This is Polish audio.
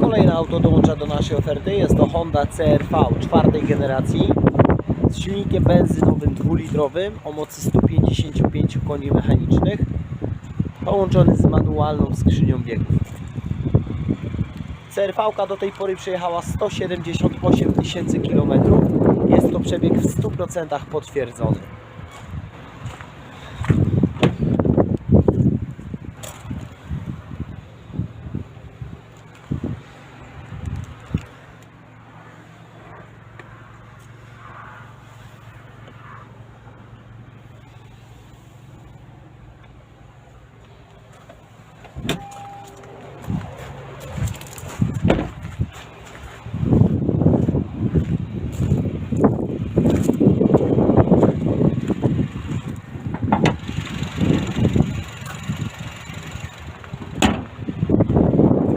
Kolejne auto dołącza do naszej oferty. Jest to Honda CRV czwartej generacji z silnikiem benzynowym dwulitrowym o mocy 155 koni mechanicznych połączony z manualną skrzynią biegów. CRV do tej pory przejechała 178 tysięcy km. Jest to przebieg w 100% potwierdzony.